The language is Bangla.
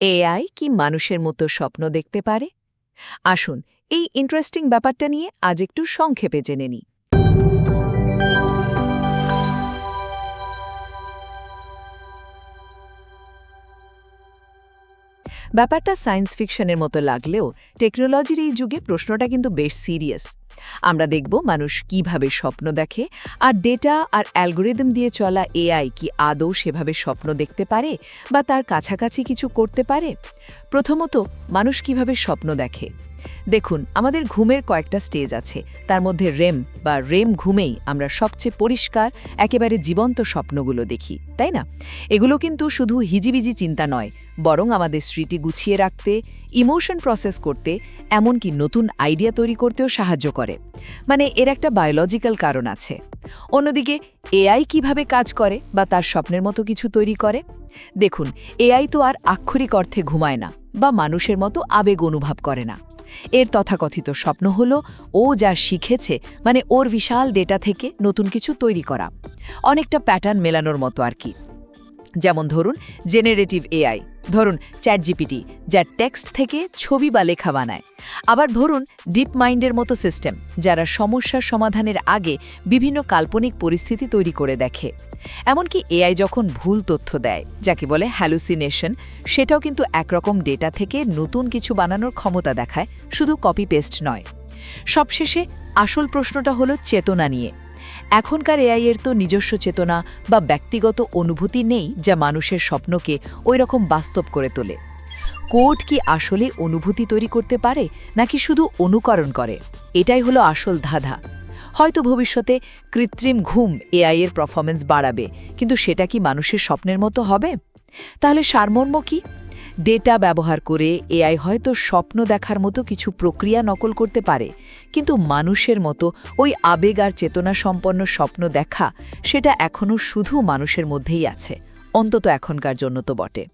এআই কি মানুষের মতো স্বপ্ন দেখতে পারে? আসুন, এই ইন্টারেস্টিং ব্যাপারটা নিয়ে আজ একটু সংক্ষেপে জেনে নিই। ব্যাপারটা সায়েন্স ফিকশনের মতো লাগলেও টেকনোলজির এই যুগে প্রশ্নটা কিন্তু বেশ সিরিয়াস আমরা দেখব মানুষ কীভাবে স্বপ্ন দেখে, আর ডেটা আর অ্যালগোরিদম দিয়ে চলা এআই কি আদৌ সেভাবে স্বপ্ন দেখতে পারে বা তার কাছাকাছি কিছু করতে পারে? প্রথমত, মানুষ কীভাবে স্বপ্ন দেখে? দেখুন, আমাদের ঘুমের কয়েকটা স্টেজ আছে। তার মধ্যে রেম বা রেম ঘুমেই আমরা সবচেয়ে পরিষ্কার, একেবারে জীবন্ত স্বপ্নগুলো দেখি, তাই না? এগুলো কিন্তু শুধু হিজিবিজি চিন্তা নয়, বরং আমাদের স্মৃতি গুছিয়ে রাখতে ইমোশন প্রসেস করতে, এমনকি নতুন আইডিয়া তৈরি করতেও সাহায্য করে। মানে এর একটা বায়োলজিক্যাল কারণ আছে। অন্যদিকে এআই কীভাবে কাজ করে বা তার স্বপ্নের মতো কিছু তৈরি করে? দেখুন এআই তো আর আক্ষরিক অর্থে ঘুমায় না। বা মানুষের মতো আবেগ অনুভব করে না। এর তথাকথিত স্বপ্ন হল, ও যা শিখেছে মানে ওর বিশাল ডেটা থেকে নতুন কিছু তৈরি করা। অনেকটা প্যাটার্ন মেলানোর মতো আর কি। যেমন ধরুন জেনারেটিভ এআই ধরুন চ্যাট জিপিটি যা টেক্সট থেকে ছবি বা লেখা বানায়। আবার ধরুন ডিপ মাইন্ডের মতো সিস্টেম যারা সমস্যার সমাধানের আগে বিভিন্ন কাল্পনিক পরিস্থিতি তৈরি করে দেখে। এমনকি এআই যখন ভুল তথ্য দেয়, যাকে বলে হ্যালুসিনেশন সেটাও কিন্তু একরকম ডেটা থেকে নতুন কিছু বানানোর ক্ষমতা দেখায়, শুধু কপি পেস্ট নয়। সবশেষে আসল প্রশ্নটা হলো চেতনা নিয়ে। এখনকার এআই এর তো নিজস্ব চেতনা বা ব্যক্তিগত অনুভূতি নেই যা মানুষের স্বপ্নকে ওই রকম বাস্তব করে তোলে। কোড কি আসলে অনুভূতি তৈরি করতে পারে, নাকি শুধু অনুকরণ করে? এটাই হলো আসল ধাঁধা। হয়তো ভবিষ্যতে কৃত্রিম ঘুম এআই এর পারফরমেন্স বাড়াবে, কিন্তু সেটা কি মানুষের স্বপ্নের মতো হবে? তাহলে সারমর্ম কি? ডেটা ব্যবহার করে এআই হয়তো স্বপ্ন দেখার মতো কিছু প্রক্রিয়া নকল করতে পারে, কিন্তু মানুষের মতো ওই আবেগ আর চেতনা সম্পন্ন স্বপ্ন দেখা, সেটা এখনও শুধু মানুষের মধ্যেই আছে, অন্তত এখনকার জন্য তো বটে।